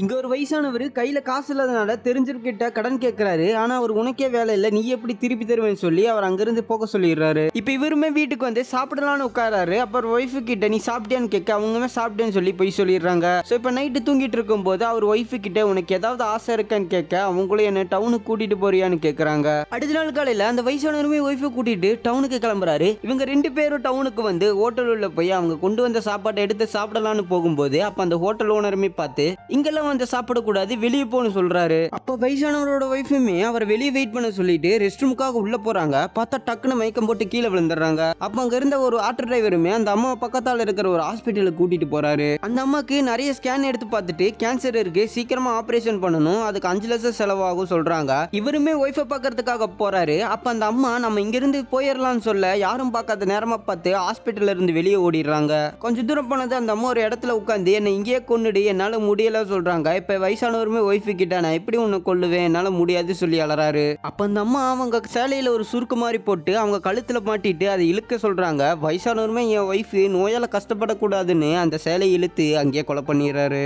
இங்க ஒரு வயசானவர் கையில காசு இல்லாதனால தெரிஞ்சிருக்கிட்ட கடன் கேட்கறாரு ஆனா அவர் உனக்கே வேலை இல்லை நீ எப்படி திருப்பி தருவேன்னு சொல்லி அவர் அங்கிருந்து போக சொல்லிடுறாரு. இப்ப இவருமே வீட்டுக்கு வந்து சாப்பிடலாம்னு உட்காராரு அப்புறம் ஒய்ஃபு கிட்ட நீ சாப்பிட்டியான்னு கேட்க அவங்களுமே சாப்பிட்டேன்னு சொல்லி போய் சொல்லிடுறாங்க. ஸோ இப்போ நைட்டு தூங்கிட்டு இருக்கும்போது அவர் ஒய்ஃபு கிட்ட உனக்கு ஏதாவது ஆசை இருக்கான்னு கேட்க அவங்களும் என்ன டவுனுக்கு கூட்டிட்டு போறியான்னு கேட்கறாங்க அடுத்த நாள் காலையில அந்த வயசானவருமே ஒய்ஃபை கூட்டிட்டு டவுனுக்கு கிளம்புறாரு. இவங்க ரெண்டு பேரும் டவுனுக்கு வந்து ஹோட்டல் உள்ள போய் அவங்க கொண்டு வந்த சாப்பாட்டை எடுத்து சாப்பிடலாம்னு போகும்போது அப்ப அந்த ஹோட்டல் ஓனருமே பார்த்து இங்கெல்லாம் வந்து சாப்பிடக்கூடாது வெளியே போன்னு சொல்கிறாரு அப்போ வயசானவரோட ஒய்ஃபுமே அவரை வெளியே வெயிட் பண்ண சொல்லிட்டு ரெஸ்ட் ரூமுக்காக உள்ள போறாங்க. பார்த்தா டக்குன்னு மயக்கம் போட்டு கீழே விழுந்துடுறாங்க. அப்போ அங்க இருந்த ஒரு ஆட்டோ டிரைவருமே அந்த அம்மா பக்கத்தால் இருக்கிற ஒரு ஹாஸ்பிட்டலுக்கு கூட்டிட்டு போறாரு. அந்த அம்மாக்கு நிறைய ஸ்கேன் எடுத்து பார்த்துட்டு கேன்சர் இருக்கு சீக்கிரமா ஆபரேஷன் பண்ணணும். அதுக்கு அஞ்சு லட்சம் செலவாகும் சொல்றாங்க. இவருமே ஒய்ஃபை பார்க்கறதுக்காக போறாரு. அப்ப அந்த அம்மா நம்ம இங்கிருந்து போயிடலாம்னு சொல்ல யாரும் பார்க்காத நேரமா பார்த்து ஹாஸ்பிட்டல்ல இருந்து வெளியே ஓடிடுறாங்க. கொஞ்சம் தூரம் போனது அந்த அம்மா ஒரு இடத்துல உட்காந்து என்னை இங்கேயே கொன்னுடு என்னால முடியல சொல்கிறாங்க இப்போ வயசானவருமே ஒய்ஃபு கிட்ட நான் எப்படி உன்னை கொள்ளுவேன் என்னால் முடியாது சொல்லி அலறாரு. அப்போ அந்த அம்மா அவங்க சேலையில் ஒரு சுருக்கு மாதிரி போட்டு அவங்க கழுத்தில் மாட்டிட்டு அதை இழுக்க சொல்கிறாங்க வயசானவருமே என் ஒய்ஃபு நோயால் கஷ்டப்படக்கூடாதுன்னு அந்த சேலையை இழுத்து அங்கேயே கொலை பண்ணிடுறாரு.